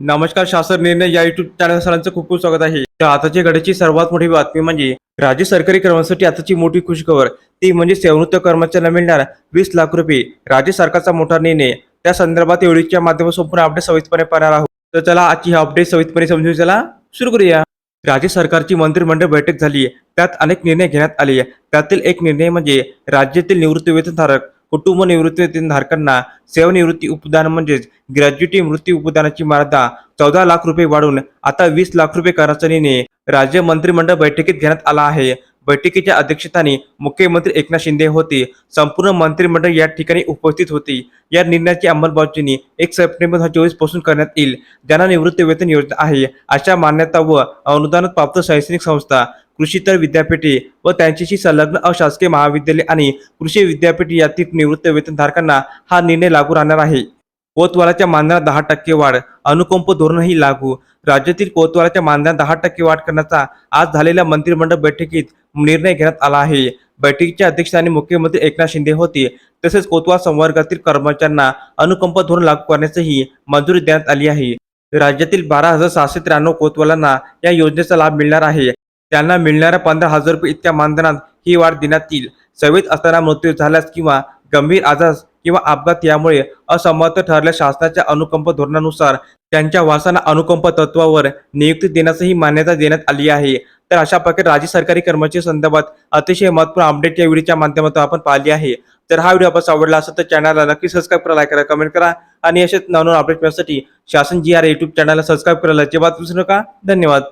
नमस्कार शासन निर्णय या युट्यूब चॅनल सरांचं खूप खूप स्वागत आहे. तर आताच्या घडीची सर्वात मोठी बातमी म्हणजे राज्य सरकारी कर्मचाऱ्यांसाठी आताची मोठी खुशखबर. ती म्हणजे सेवृत्त कर्मचाऱ्यांना मिळणार वीस लाख रुपये. राज्य सरकारचा मोठा निर्णय. त्या संदर्भात एवढीच्या माध्यमातून संपूर्ण अपडेट सविस्तरपणे पाहणार आहोत. तर चला आजची ही अपडेट सविस्तरपणे समजून चला सुरू करूया. राज्य सरकारची मंत्रिमंडळ बैठक झाली. त्यात अनेक निर्णय घेण्यात आले. त्यातील एक निर्णय म्हणजे राज्यातील निवृत्तीवेतनधारक कुटुंब निवृत्तीवेतनधारकांना सेवानिवृत्ती उपदान म्हणजेच ग्रॅज्युएटी मृत्यू उपदानाची मर्यादा चौदा लाख रुपये वाढून आता वीस लाख रुपये करण्याचा निर्णय राज्य मंत्रिमंडळ बैठकीत घेण्यात आला आहे. बैठकीच्या अध्यक्षस्थानी मुख्यमंत्री एकनाथ शिंदे होते. संपूर्ण मंत्रिमंडळ या ठिकाणी उपस्थित होते. या निर्णयाची अंमलबजावणी एक सप्टेंबर दोन हजार चोवीसपासून करण्यात येईल. ज्यांना निवृत्ती वेतन योजना आहे अशा मान्यता व अनुदान प्राप्त शैक्षणिक संस्था कृषीतर विद्यापीठे व त्यांच्याशी संलग्न अशासकीय महाविद्यालय आणि कृषी विद्यापीठ यातील निवृत्त वेतनधारकांना हा निर्णय लागू राहणार आहे. कोतवालाच्या मानधनात दहा टक्के वाढ अनुकंप धोरणही लागू. राज्यातील कोतवालाच्या मानधनात दहा टक्के वाढ करण्याचा आज झालेल्या मंत्रिमंडळ बैठकीत निर्णय घेण्यात आला आहे. बैठकीच्या अध्यक्षस्थानी मुख्यमंत्री एकनाथ शिंदे होते. तसेच कोतवाल संवर्गातील कर्मचाऱ्यांना अनुकंप धोरण लागू करण्याचीही मंजुरी देण्यात आली आहे. राज्यातील बारा हजार सहाशे त्र्याण्णव कोतवालांना या योजनेचा लाभ मिळणार आहे. त्यांना मिळणाऱ्या पंधरा हजार रुपये इतक्या मानधनात ही वाढ देण्यात येईल. सेवेत असताना मृत्यू झाल्यास किंवा गंभीर आजार किंवा अपघात यामुळे असमर्थ ठरल्या शासनाच्या अनुकंप धोरणानुसार त्यांच्या वासांना अनुकंप तत्वावर नियुक्ती देण्यासही मान्यता देण्यात आली आहे. तर अशा प्रकारे राज्य सरकारी कर्मचारी संदर्भात अतिशय महत्त्वपूर्ण अपडेट या व्हिडिओच्या माध्यमातून आपण पाहिली आहे. तर हा व्हिडिओ आपण आवडला असेल तर चॅनलला नक्की सबस्क्राईब करा लाईक करा कमेंट करा आणि असेच नवनवीन अपडेट मिळण्यासाठी शासन जी आर युट्यूब चॅनलला सबस्क्राईब करायला अजिबात विसरू नका. धन्यवाद.